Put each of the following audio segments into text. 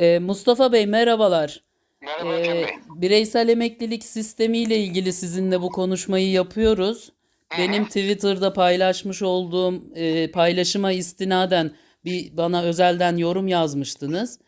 Ee, Mustafa Bey merhabalar. Merhaba Ee, Bey. bireysel emeklilik sistemi ile ilgili sizinle bu konuşmayı yapıyoruz. Benim Twitter'da paylaşmış olduğum e, paylaşıma istinaden bir bana özelden yorum yazmıştınız.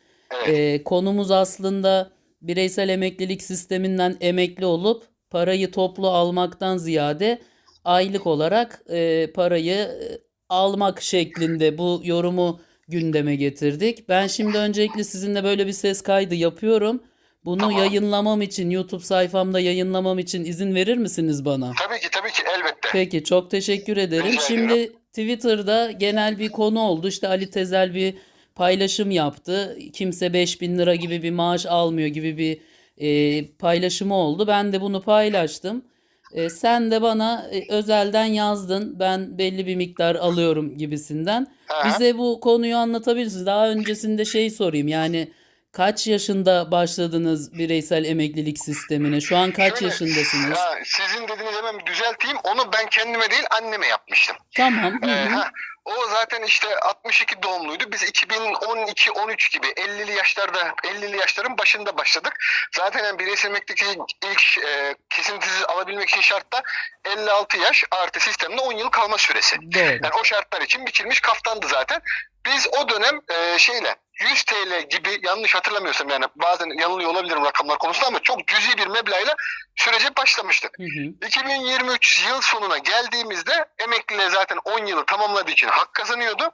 Evet. Ee, konumuz aslında bireysel emeklilik sisteminden emekli olup parayı toplu almaktan ziyade aylık olarak e, parayı e, almak şeklinde bu yorumu gündeme getirdik. Ben şimdi öncelikle sizinle böyle bir ses kaydı yapıyorum. Bunu Tamam. yayınlamam için YouTube sayfamda yayınlamam için izin verir misiniz bana? Tabii ki tabii ki elbette. Peki çok teşekkür ederim. Rica Şimdi Twitter'da genel bir konu oldu. İşte Ali Tezel bir paylaşım yaptı. Kimse 5000 lira gibi bir maaş almıyor gibi bir e, paylaşımı oldu. Ben de bunu paylaştım. E, sen de bana e, özelden yazdın. Ben belli bir miktar alıyorum gibisinden. Ha. Bize bu konuyu anlatabilirsiniz. Daha öncesinde şey sorayım. Yani kaç yaşında başladınız bireysel emeklilik sistemine? Şu an kaç Şöyle, yaşındasınız? ha, sizin dediğiniz hemen düzelteyim. Onu ben kendime değil anneme yapmıştım. Tamam. Ee, ha, o zaten işte 62 doğumluydu. Biz 2012-13 gibi 50'li yaşlarda 50'li yaşların başında başladık. Zaten yani bireysel emeklilik ilk e, kesintisiz alabilmek için şartta 56 yaş artı sistemde 10 yıl kalma süresi. Doğru. Yani o şartlar için biçilmiş kaftandı zaten. Biz o dönem e, şeyle 100 TL gibi yanlış hatırlamıyorsam yani bazen yanılıyor olabilirim rakamlar konusunda ama çok cüzi bir meblağla sürece başlamıştık. Hı hı. 2023 yıl sonuna geldiğimizde emekliliğe zaten 10 yılı tamamladığı için hak kazanıyordu.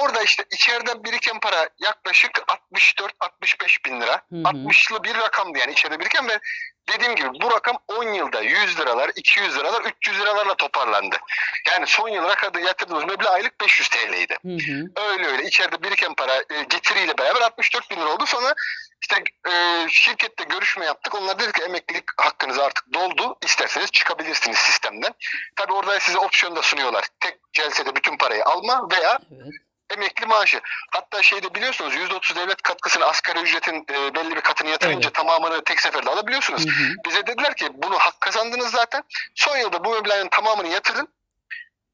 Orada işte içeriden biriken para yaklaşık 64-65 bin lira. Hı hı. 60'lı bir rakamdı yani içeride biriken ve dediğim gibi bu rakam 10 yılda 100 liralar, 200 liralar, 300 liralarla toparlandı. Yani son yıla kadar yatırdığımız meblağ aylık 500 TL'ydi. Hı hı. Öyle öyle içeride biriken para e, getiriyle beraber 64 bin lira oldu. Sonra işte e, şirkette görüşme yaptık. Onlar dedi ki emeklilik hakkınız artık doldu. İsterseniz çıkabilirsiniz sistemden. Tabii orada size opsiyon da sunuyorlar. Tek celsede bütün parayı alma veya Evet. Emekli maaşı. Hatta şeyde biliyorsunuz %30 devlet katkısını asgari ücretin e, belli bir katını yatırınca Evet. tamamını tek seferde alabiliyorsunuz. Hı hı. Bize dediler ki bunu hak kazandınız zaten. Son yılda bu meblağın tamamını yatırın.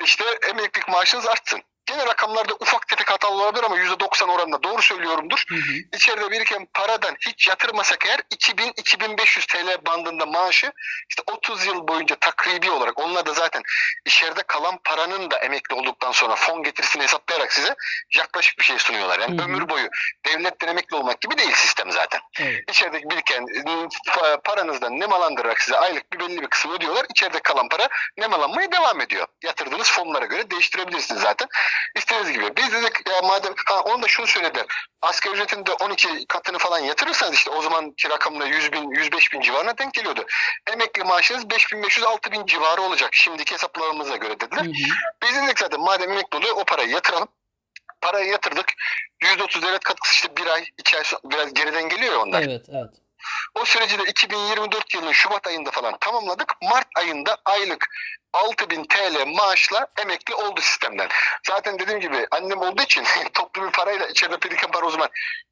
İşte emeklilik maaşınız artsın. Gene rakamlarda ufak tefek hatalı olabilir ama %90 oranında doğru söylüyorumdur. Hı hı. İçeride biriken paradan hiç yatırmasak eğer 2000-2500 TL bandında maaşı işte 30 yıl boyunca takribi olarak onlar da zaten içeride kalan paranın da emekli olduktan sonra fon getirisini hesaplayarak size yaklaşık bir şey sunuyorlar. Yani Hı hı. ömür boyu devletten emekli olmak gibi değil sistem zaten. Evet. İçerideki biriken pa- paranızdan nemalandırarak size aylık bir belli bir kısmı ödüyorlar. İçeride kalan para nemalanmaya devam ediyor. Yatırdığınız fonlara göre değiştirebilirsiniz zaten. İstediğiniz gibi. Biz dedik ya madem ha onu da şunu söyledi. Asgari ücretin de 12 katını falan yatırırsanız işte o zamanki rakamla 100 bin 105 bin civarına denk geliyordu. Emekli maaşınız 5500 6000 civarı olacak. Şimdiki hesaplarımıza göre dediler. Hı hı. Biz dedik zaten madem emekli oluyor o parayı yatıralım. Parayı yatırdık. %30 devlet katkısı işte bir ay, iki ay biraz geriden geliyor ya onlar. Evet, evet. O süreci de 2024 yılının Şubat ayında falan tamamladık. Mart ayında aylık 6000 TL maaşla emekli oldu sistemden. Zaten dediğim gibi annem olduğu için toplu bir parayla içeride biriken para o zaman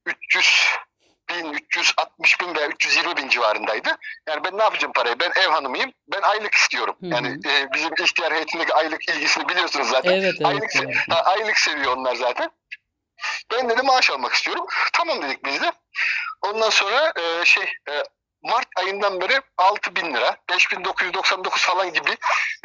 300 bin, 360 bin veya 320 bin civarındaydı. Yani ben ne yapacağım parayı? Ben ev hanımıyım. Ben aylık istiyorum. Hı hı. Yani e, bizim ihtiyar heyetindeki aylık ilgisini biliyorsunuz zaten. Evet, evet. Aylık, evet. aylık seviyor onlar zaten. Ben de maaş almak istiyorum. Tamam dedik biz de. Ondan sonra e, şey e, Mart ayından beri 6 bin lira, 5999 falan gibi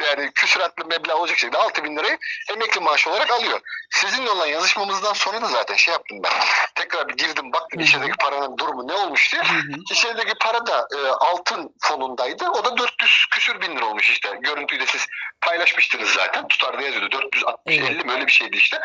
yani küsuratlı meblağ olacak şekilde 6 bin lirayı emekli maaşı olarak alıyor. Sizinle olan yazışmamızdan sonra da zaten şey yaptım ben. Tekrar bir girdim baktım içerideki paranın durumu ne olmuş diye. İçerideki para da e, altın fonundaydı. O da 400 küsür bin lira olmuş işte. Görüntüyü de siz paylaşmıştınız zaten. Tutarda yazıyordu. 460 Evet. 50 mi öyle bir şeydi işte.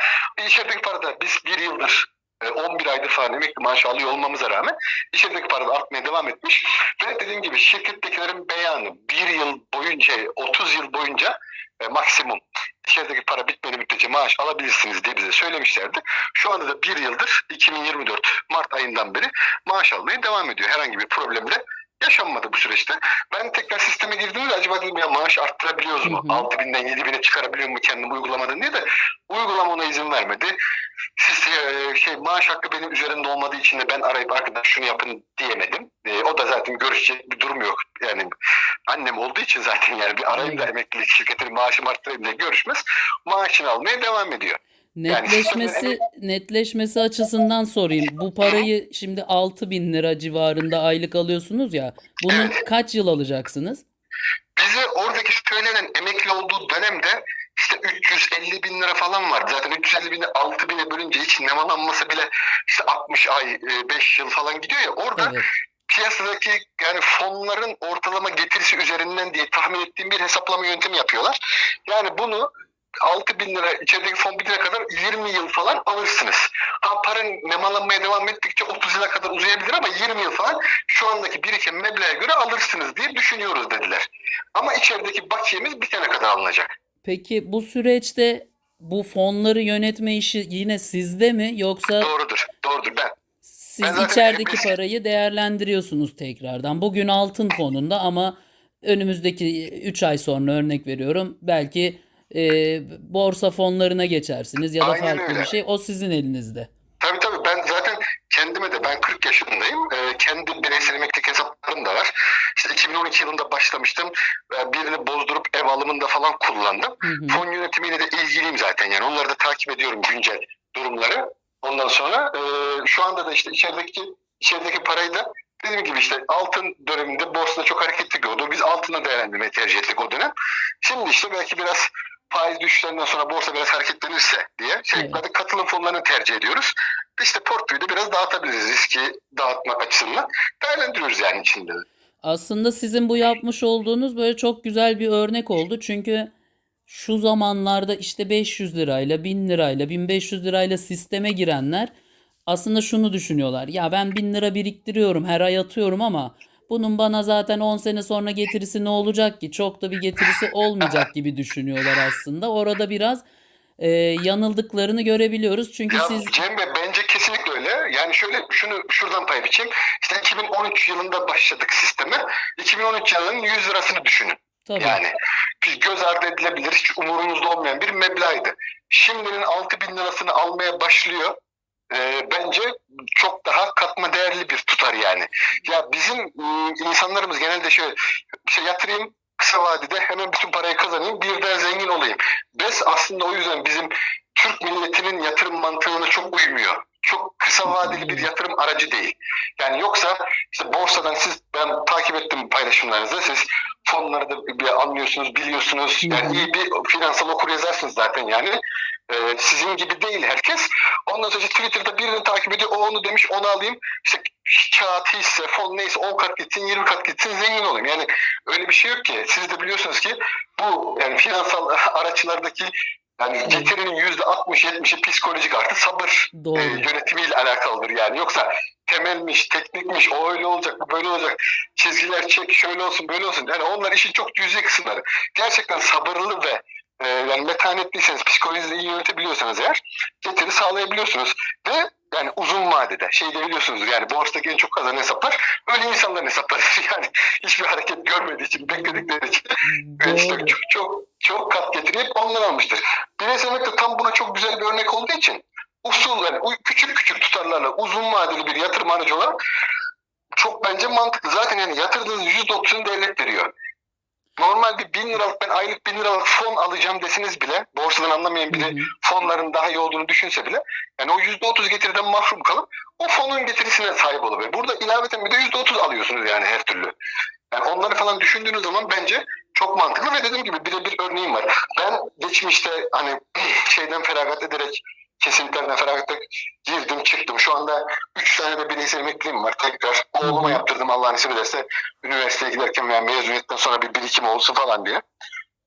İçerideki para da biz bir yıldır 11 aydır falan emekli maaşı alıyor olmamıza rağmen içerideki para da artmaya devam etmiş. Ve dediğim gibi şirkettekilerin beyanı bir yıl boyunca 30 yıl boyunca e, maksimum içerideki para bitmedi müddetçe maaş alabilirsiniz diye bize söylemişlerdi. Şu anda da bir yıldır 2024 Mart ayından beri maaş almaya devam ediyor. Herhangi bir problemle yaşanmadı bu süreçte. Ben tekrar sisteme girdiğimde acaba dedim ya maaş arttırabiliyoruz mu? Hı hı. 6000'den 7000'e çıkarabiliyor mu kendim uygulamadan diye de uygulama ona izin vermedi. Siz e, şey maaş hakkı benim üzerimde olmadığı için de ben arayıp arkadaş şunu yapın diyemedim. E, o da zaten görüşecek bir durum yok. Yani annem olduğu için zaten yani bir arayayım da emeklilik şirketinin maaşımı arttırayım diye görüşmez. Maaşını almaya devam ediyor. Netleşmesi netleşmesi açısından sorayım. Bu parayı şimdi 6000 lira civarında aylık alıyorsunuz ya. Bunu Evet. kaç yıl alacaksınız? Bize oradaki söylenen emekli olduğu dönemde işte 350 bin lira falan vardı. Zaten 350 bini 6 bine bölünce hiç nemalanması bile işte 60 ay, 5 yıl falan gidiyor ya. Orada Evet. piyasadaki yani fonların ortalama getirisi üzerinden diye tahmin ettiğim bir hesaplama yöntemi yapıyorlar. Yani bunu 6 bin lira içerideki fon bitene kadar 20 yıl falan alırsınız. Ha para nemalanmaya devam ettikçe 30 yıla kadar uzayabilir ama 20 yıl falan şu andaki birikim meblağa göre alırsınız diye düşünüyoruz dediler. Ama içerideki bakiyemiz bitene kadar alınacak. Peki bu süreçte bu fonları yönetme işi yine sizde mi yoksa Doğrudur. Doğrudur. Ben siz Ben zaten içerideki hepimiz- parayı değerlendiriyorsunuz tekrardan? Bugün altın fonunda ama önümüzdeki 3 ay sonra örnek veriyorum belki e, borsa fonlarına geçersiniz ya da Aynen farklı öyle. bir şey. O sizin elinizde. Tabii tabii ben zaten kendime de ben 40 yaşındayım. Ee, kendi bireysel emeklilik hesaplarım da var. İşte 2012 yılında başlamıştım. Ee, birini bozdurup ev alımında falan kullandım. Hı hı. Fon yönetimiyle de ilgiliyim zaten yani. Onları da takip ediyorum güncel durumları. Ondan sonra e, şu anda da işte içerideki içerideki parayı da dediğim gibi işte altın döneminde borsada çok hareketli gördü. Biz altına değerlendirmeyi tercih ettik o dönem. Şimdi işte belki biraz faiz düşüşlerinden sonra borsa biraz hareketlenirse diye şeklinde katılım fonlarını tercih ediyoruz. İşte portföyü de biraz dağıtabiliriz riski dağıtmak açısından. Değerlendiriyoruz yani içinde. de. Aslında sizin bu yapmış olduğunuz böyle çok güzel bir örnek oldu. Çünkü şu zamanlarda işte 500 lirayla, 1000 lirayla, 1500 lirayla sisteme girenler aslında şunu düşünüyorlar. Ya ben 1000 lira biriktiriyorum, her ay atıyorum ama bunun bana zaten 10 sene sonra getirisi ne olacak ki? Çok da bir getirisi olmayacak gibi düşünüyorlar aslında. Orada biraz e, yanıldıklarını görebiliyoruz. Çünkü Ya siz Cem Bey bence kesinlikle öyle. Yani şöyle şunu şuradan pay biçeyim. İşte 2013 yılında başladık sisteme. 2013 yılının 100 lirasını düşünün. tabii Yani göz ardı edilebilir, hiç umurumuzda olmayan bir meblağdı. Şimdinin 6 bin lirasını almaya başlıyor. Ee, bence çok daha katma değerli bir tutar yani. Ya bizim ıı, insanlarımız genelde şöyle işte yatırayım kısa vadede hemen bütün parayı kazanayım birden zengin olayım. BES aslında o yüzden bizim Türk milletinin yatırım mantığına çok uymuyor. Çok kısa vadeli bir yatırım aracı değil. Yani yoksa işte borsadan siz ben takip ettim paylaşımlarınızı. Siz fonları da bir anlıyorsunuz, biliyorsunuz. Yani iyi bir finansal okur yazarsınız zaten yani. Ee, sizin gibi değil herkes. Ondan sonra işte Twitter'da birini takip ediyor. O onu demiş, onu alayım. İşte kağıt hisse, fon neyse 10 kat gitsin, 20 kat gitsin zengin olayım. Yani öyle bir şey yok ki. Siz de biliyorsunuz ki bu yani finansal araçlardaki yani getirinin yüzde 60-70'i psikolojik artı sabır doğru. e, yönetimiyle alakalıdır yani. Yoksa temelmiş, teknikmiş, o öyle olacak, bu böyle olacak, çizgiler çek, şöyle olsun, böyle olsun. Yani onlar işin çok cüzi kısımları. Gerçekten sabırlı ve e, yani metanetliyseniz, psikolojinizi iyi yönetebiliyorsanız eğer getiri sağlayabiliyorsunuz. Ve yani uzun vadede şey de biliyorsunuz yani borsadaki en çok kazanan hesaplar öyle insanların hesapları. Yani hiçbir hareket görmediği için, bekledikleri için ve işte çok, çok, çok kat getirip ondan almıştır. Bireysel emekli tam buna çok güzel bir örnek olduğu için usul yani küçük küçük tutarlarla uzun vadeli bir yatırım aracı olarak çok bence mantıklı. Zaten yani yatırdığınız %30'unu devlet veriyor. Normal bir bin liralık ben aylık bin liralık fon alacağım deseniz bile borsadan anlamayan biri fonların daha iyi olduğunu düşünse bile yani o %30 getiriden mahrum kalıp o fonun getirisine sahip olabilir. Burada ilaveten bir de %30 alıyorsunuz yani her türlü. Yani onları falan düşündüğünüz zaman bence çok mantıklı ve dediğim gibi birebir örneğim var. Ben geçmişte hani şeyden feragat ederek kesinliklerden feragat girdim çıktım. Şu anda 3 tane de bireysel emekliliğim var. Tekrar oğluma yaptırdım Allah nasip ederse üniversiteye giderken veya mezuniyetten sonra bir birikim olsun falan diye.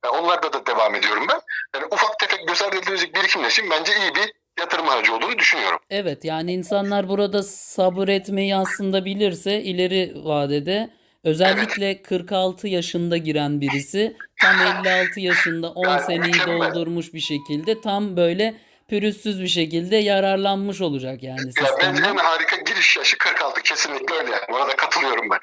Yani onlarda da devam ediyorum ben. Yani ufak tefek göz ardı edilecek birikimler için bence iyi bir yatırım aracı olduğunu düşünüyorum. Evet yani insanlar burada sabır etmeyi aslında bilirse ileri vadede özellikle 46 yaşında giren birisi tam 56 yaşında 10 Yani seneyi mükemmel. doldurmuş bir şekilde tam böyle pürüzsüz bir şekilde yararlanmış olacak yani Ya bence en harika giriş yaşı 46 kesinlikle öyle yani. Buna da katılıyorum ben.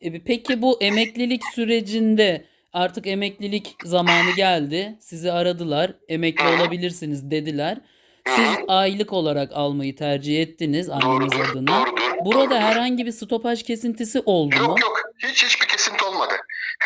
E, Peki bu emeklilik sürecinde artık emeklilik zamanı geldi. Sizi aradılar. Emekli olabilirsiniz dediler. Siz aylık olarak almayı tercih ettiniz anneniz Doğrudur, adına. doğrudur. Burada doğrudur. herhangi bir stopaj kesintisi oldu mu? Yok yok hiç hiçbir kesinti olmadı.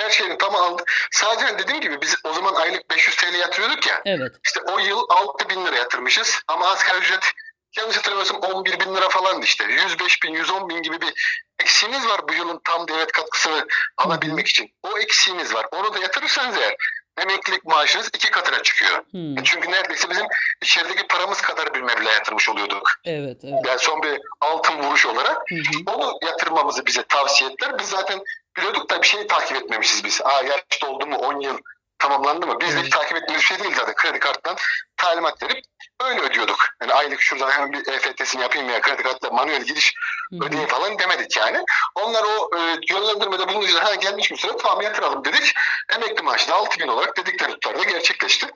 Her şeyini tam aldık. Sadece dediğim gibi biz o zaman aylık 500 TL yatırıyorduk ya. Evet. İşte o yıl 6000 bin lira yatırmışız. Ama asgari ücret yanlış hatırlamıyorsam 11 bin lira falandı işte. 105 bin, 110 bin gibi bir eksiğiniz var bu yılın tam devlet katkısını alabilmek için. O eksiğiniz var. Onu da yatırırsanız eğer emeklilik maaşınız iki katına çıkıyor. Hmm, Çünkü neredeyse bizim içerideki paramız kadar bir meblağ yatırmış oluyorduk. Evet, evet. Yani son bir altın vuruş olarak Hı hı. onu yatırmamızı bize tavsiye ettiler. Biz zaten biliyorduk da bir şeyi takip etmemişiz biz. Aa yaş doldu mu 10 yıl tamamlandı mı? Biz de Evet. takip ettiğimiz bir şey değil zaten. Kredi karttan talimat verip öyle ödüyorduk. Yani aylık şuradan hemen bir EFT'sini yapayım ya kredi kartla manuel giriş Hı hı. ödeyin falan demedik yani. Onlar o e, yönlendirmede bulununca ha gelmiş mi süre tamam yatıralım dedik. Emekli maaşı da 6 bin olarak dedikleri tutarda gerçekleşti.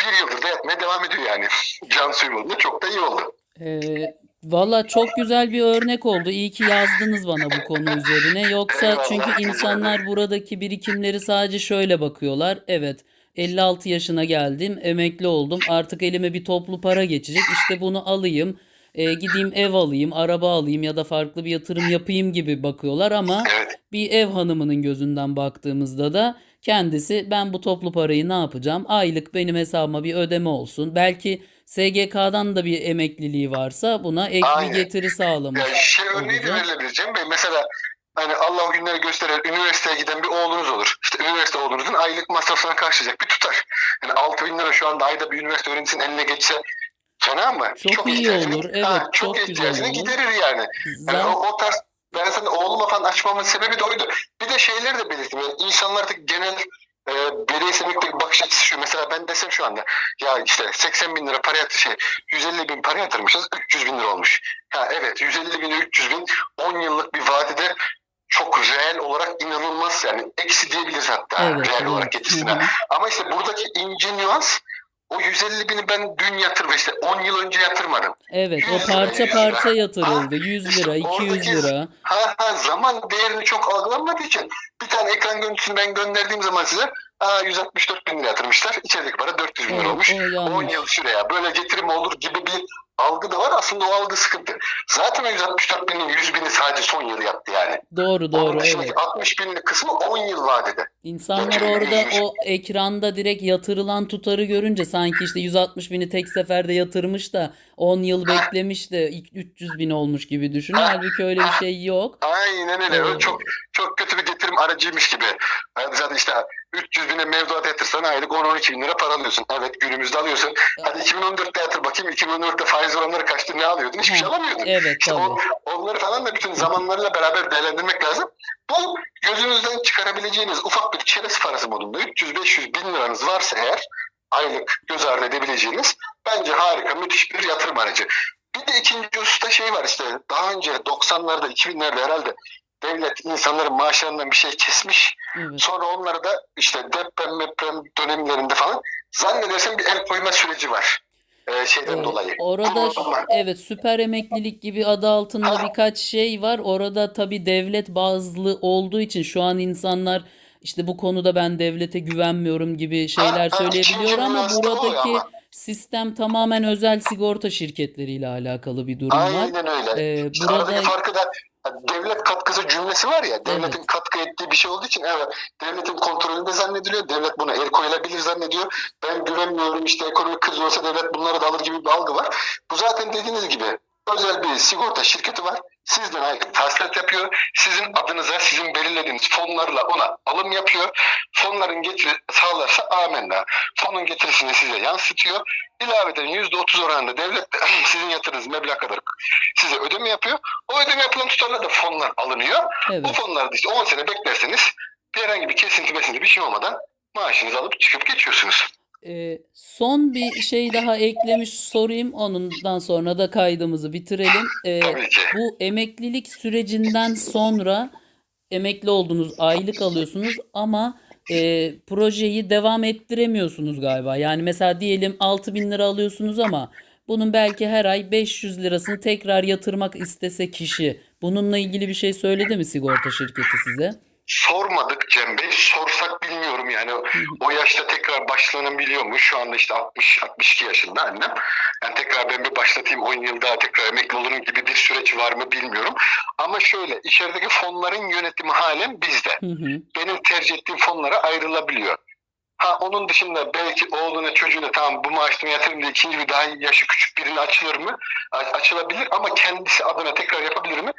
Bir yıldır da yatmaya devam ediyor yani. Can suyumunda çok da iyi oldu. Ee, valla çok güzel bir örnek oldu. İyi ki yazdınız bana bu konu üzerine. Yoksa çünkü insanlar buradaki birikimleri sadece şöyle bakıyorlar. Evet, 56 yaşına geldim, emekli oldum. Artık elime bir toplu para geçecek. İşte bunu alayım, e, gideyim ev alayım, araba alayım ya da farklı bir yatırım yapayım gibi bakıyorlar ama bir ev hanımının gözünden baktığımızda da kendisi ben bu toplu parayı ne yapacağım? Aylık benim hesabıma bir ödeme olsun. Belki SGK'dan da bir emekliliği varsa buna ek bir Aynen. getiri sağlamış. Ya şey örneği de olacak. verilebilir Cem Bey. Mesela hani Allah o günleri gösterir üniversiteye giden bir oğlunuz olur. İşte üniversite oğlunuzun aylık masraflarını karşılayacak bir tutar. Yani 6 bin lira şu anda ayda bir üniversite öğrencisinin eline geçse fena mı? Çok iyi ihtiyacını- olur. Evet, çok güzel ihtiyacını olur. giderir yani. Yani Zam- o, o tarz ben sana oğluma falan açmamın sebebi de oydu. Bir de şeyleri de belirttim. Yani insanlar artık genel e, bireysel emeklilik bakış açısı şu. Mesela ben desem şu anda ya işte 80 bin lira para yatır şey 150 bin para yatırmışız 300 bin lira olmuş. Ha evet 150 bin 300 bin 10 yıllık bir vadede çok reel olarak inanılmaz yani eksi diyebiliriz hatta Evet, reel olarak evet. Hı hı. Ama işte buradaki ince nüans o 150 bini ben dün yatırdım işte 10 yıl önce yatırmadım. Evet, o 100 lira, parça 100 lira. parça yatırıldı. 100 işte lira, 200 oradaki- lira. Ha, ha, zaman değerini çok algılanmadığı için bir tane ekran görüntüsünü ben gönderdiğim zaman size aa, 164 bin lira yatırmışlar. İçerideki para 400 bin lira olmuş. o 10 yanlış. yıl süreye böyle getirim olur gibi bir algı da var. Aslında o algı sıkıntı. Zaten o 164 binin 100 bini sadece son yıl yattı yani. Doğru Onun doğru dışındaki evet. 60 binlik kısmı 10 yıl vadede. İnsanlar orada o ekranda direkt yatırılan tutarı görünce sanki işte 160 bini tek seferde yatırmış da 10 yıl beklemiş de ilk 300 bin olmuş gibi düşünüyor. Halbuki öyle bir şey yok. Aynen öyle. Ee, çok çok kötü bir getirim aracıymış gibi. Zaten işte 300 bine mevduat yatırsan aylık 10-12 bin lira para alıyorsun. Evet günümüzde alıyorsun. Hadi 2014'te yatır bakayım. 2014'te faiz oranları kaçtı ne alıyordun? Hiçbir şey alamıyordun. Evet İşte tabii. o, onları falan da bütün zamanlarıyla beraber değerlendirmek lazım. Bu gözünüzden çıkarabileceğiniz ufak bir çerez parası modunda 300-500 bin liranız varsa eğer aylık göz ardı edebileceğiniz bence harika müthiş bir yatırım aracı. Bir de ikinci hususta şey var işte daha önce 90'larda 2000'lerde herhalde devlet insanların maaşlarından bir şey kesmiş. Evet. Sonra onları da işte deprem deprem dönemlerinde falan zannedersem bir el koyma süreci var. Ee, şeyden Ee, dolayı. Orada evet süper emeklilik gibi adı altında Ha. birkaç şey var. Orada tabii devlet bazlı olduğu için şu an insanlar işte bu konuda ben devlete güvenmiyorum gibi şeyler ha, söyleyebiliyor ikinci ama buradaki ama. sistem tamamen özel sigorta şirketleriyle alakalı bir durum var. Aynen öyle. Ee, İşte burada farkı da devlet katkısı cümlesi var ya, devletin Evet. katkı ettiği bir şey olduğu için evet, devletin kontrolünde zannediliyor, devlet buna el koyulabilir zannediyor. Ben güvenmiyorum işte ekonomik kriz olsa devlet bunları da alır gibi bir algı var. Bu zaten dediğiniz gibi özel bir sigorta şirketi var. Sizden aylık tahsilat yapıyor. Sizin adınıza, sizin belirlediğiniz fonlarla ona alım yapıyor. Fonların getiri sağlarsa amenna. Fonun getirisini size yansıtıyor. İlaveten %30 oranında devlet de sizin yatırdığınız meblağ kadar size ödeme yapıyor. O ödeme yapılan tutarla da fonlar alınıyor. O evet. fonlarda işte 10 sene beklerseniz bir herhangi bir kesinti mesinti bir şey olmadan maaşınızı alıp çıkıp geçiyorsunuz. Ee, son bir şey daha eklemiş sorayım. Ondan sonra da kaydımızı bitirelim. Ee, bu emeklilik sürecinden sonra emekli oldunuz, aylık alıyorsunuz ama e, projeyi devam ettiremiyorsunuz galiba. Yani mesela diyelim 6 bin lira alıyorsunuz ama bunun belki her ay 500 lirasını tekrar yatırmak istese kişi bununla ilgili bir şey söyledi mi sigorta şirketi size? Sormadık Cem Bey. Sorsak bilmiyorum yani. O yaşta tekrar başlanabiliyor mu? Şu anda işte 60-62 yaşında annem. Yani tekrar ben bir başlatayım 10 yıl daha tekrar emekli olurum gibi bir süreç var mı bilmiyorum. Ama şöyle içerideki fonların yönetimi halen bizde. Hı hı. Benim tercih ettiğim fonlara ayrılabiliyor. Ha onun dışında belki oğluna çocuğuna tamam bu maaşını yatırım diye ikinci bir daha yaşı küçük birine açılır mı? Açılabilir ama kendisi adına tekrar yapabilir mi?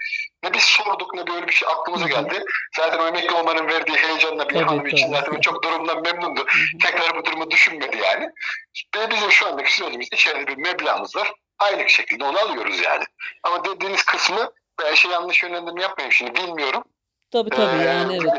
Ne biz sorduk ne böyle bir şey aklımıza geldi. Zaten o emekli olmanın verdiği heyecanla bir Tabii, hanım için zaten çok durumdan memnundu. Tekrar bu durumu düşünmedi yani. Ve bizim şu andaki sürecimiz içeride bir meblağımız var. Aylık şekilde onu alıyoruz yani. Ama dediğiniz kısmı ben şey yanlış yönlendirme yapmayayım şimdi bilmiyorum. Tabii tabii Ee, yani evet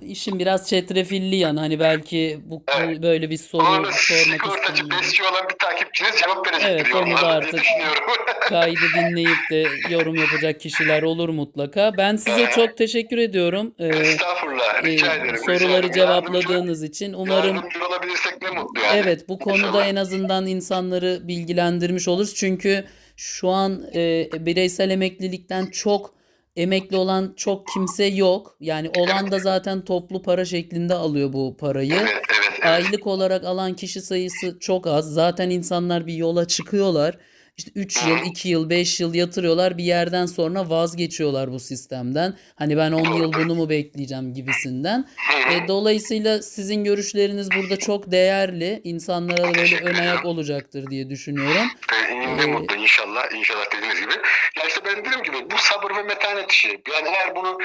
işin biraz çetrefilli yanı hani belki bu Evet. böyle bir soru Onu sormak sigortacı isteyenler besçi olan bir takipçiniz cevap verecektir Evet, onu da yorumlarda diye artık- düşünüyorum. kaydı dinleyip de yorum yapacak kişiler olur mutlaka. Ben size çok teşekkür ediyorum. Ee, Estağfurullah rica e, ederim. rica soruları ederim. cevapladığınız için Yardımcı, umarım yardımcı olabilirsek ne mutlu yani. Evet, bu konuda İnşallah. en azından insanları bilgilendirmiş oluruz. Çünkü şu an e, bireysel emeklilikten çok emekli olan çok kimse yok. Yani olan da zaten toplu para şeklinde alıyor bu parayı. Evet evet evet. Aylık olarak alan kişi sayısı çok az. Zaten insanlar bir yola çıkıyorlar. İşte 3 yıl, 2 yıl, 5 yıl yatırıyorlar. Bir yerden sonra vazgeçiyorlar bu sistemden. Hani ben 10 yıl bunu mu bekleyeceğim gibisinden. E, dolayısıyla sizin görüşleriniz burada çok değerli. İnsanlara da böyle ön ayak olacaktır diye düşünüyorum. Ee, Ee, mutlu inşallah inşallah dediğiniz gibi. Ya işte ben dediğim gibi bu sabır ve metanet işi. Yani eğer bunu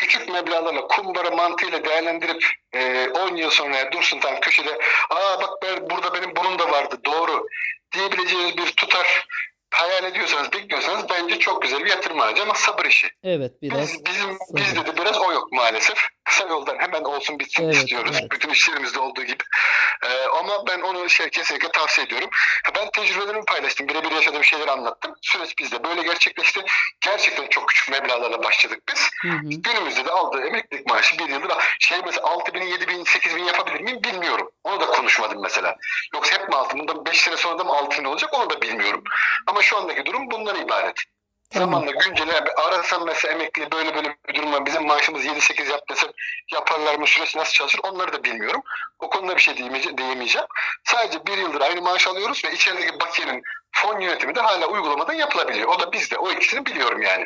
küçük meblağlarla kumbara mantığıyla değerlendirip e, 10 yıl sonra dursun tam köşede aa bak ben, burada benim bunun da vardı doğru diyebileceğiniz bir tutar hayal ediyorsanız bekliyorsanız bence çok güzel bir yatırım aracı ama sabır işi. Evet biraz Biz, bizim sabır. bizde de biraz o yok maalesef. Kısa yoldan hemen olsun bitsin Evet, istiyoruz. evet. Bütün işlerimizde olduğu gibi. Ee, ama ben onu şey kesinlikle tavsiye ediyorum. Ben tecrübelerimi paylaştım. Birebir yaşadığım şeyleri anlattım. Süreç bizde böyle gerçekleşti. Gerçekten çok küçük meblağlarla başladık biz. Hı hı. Günümüzde de aldığı emeklilik maaşı bir yıldır şey mesela 6 bin, 7 bin, 8 bin yapabilir miyim bilmiyorum. Onu da konuşmadım mesela. Yoksa hep mi altın? Bundan 5 sene sonra da mı 6 bin olacak onu da bilmiyorum. Ama şu andaki durum bundan ibaret. Tamam. Zamanla güncele arasam mesela emekli böyle böyle bir durum var. Bizim maaşımız 7-8 yap desem yaparlar mı süresi nasıl çalışır onları da bilmiyorum. O konuda bir şey diyemeyeceğim. Sadece bir yıldır aynı maaş alıyoruz ve içerideki bakiyenin fon yönetimi de hala uygulamadan yapılabiliyor. O da bizde. O ikisini biliyorum yani.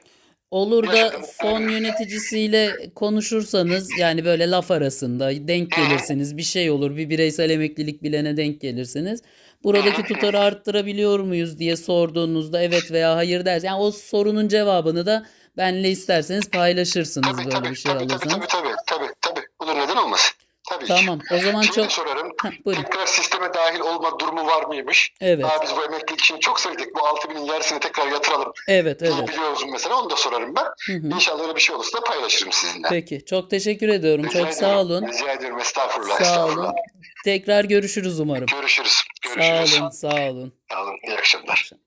Olur da Yaşadım. fon yöneticisiyle konuşursanız yani böyle laf arasında denk gelirsiniz. Bir şey olur. Bir bireysel emeklilik bilene denk gelirsiniz. Buradaki tutarı arttırabiliyor muyuz diye sorduğunuzda evet veya hayır ders. Yani o sorunun cevabını da benle isterseniz paylaşırsınız Tabii böyle tabii, bir şey tabii, alırsanız. tabii, tabii, tabii, tabii. Olur neden olmasın? Tabii ki. Tamam. O zaman Şimdi çok sorarım. Heh, buyurun. Tekrar sisteme dahil olma durumu var mıymış? Evet. Aa, biz bu emeklilik için çok sevdik. Bu 6 binin yarısını tekrar yatıralım. Evet, Evet. evet. Biliyor musun mesela? Onu da sorarım ben. Hı hı. İnşallah öyle bir şey olursa da paylaşırım sizinle. Peki. Çok teşekkür ediyorum. Rica Çok sağ ediyorum, olun. Rica ediyorum. Estağfurullah. Sağ estağfurullah. olun. Tekrar görüşürüz umarım. Görüşürüz. Sağ Görüşürüz. olun, sağ olun. Sağ olun. İyi akşamlar. Akşam.